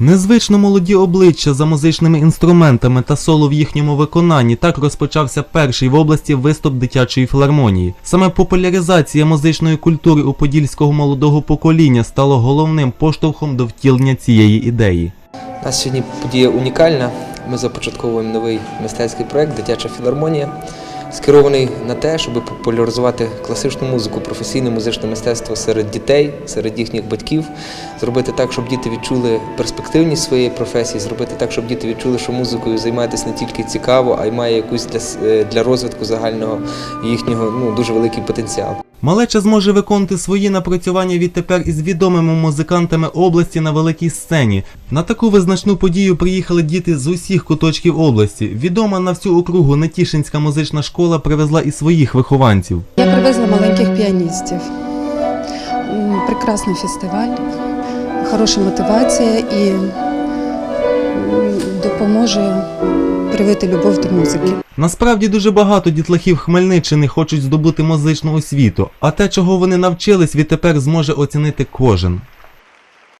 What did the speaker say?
Незвично молоді обличчя за музичними інструментами та соло в їхньому виконанні так розпочався перший в області виступ дитячої філармонії. Саме популяризація музичної культури у подільського молодого покоління стало головним поштовхом до втілення цієї ідеї. У нас сьогодні подія унікальна. Ми започатковуємо новий мистецький проект Дитяча філармонія, скерований на те, щоб популяризувати класичну музику, професійне музичне мистецтво серед дітей, серед їхніх батьків, зробити так, щоб діти відчули перспективність своєї професії, зробити так, щоб діти відчули, що музикою займатися не тільки цікаво, а й має якусь для, е, для розвитку загального їхнього ну, дуже великий потенціал. Малеча зможе виконувати свої напрацювання відтепер із відомими музикантами області на великій сцені. На таку визначну подію приїхали діти з усіх куточків області. Відома на всю округу Нетішинська музична школа привезла і своїх вихованців. Я привезла маленьких піаністів. Прекрасний фестиваль, хороша мотивація і допоможе привити любов до музики. Насправді дуже багато дітлахів Хмельниччини хочуть здобути музичну освіту, а те, чого вони навчились, відтепер зможе оцінити кожен.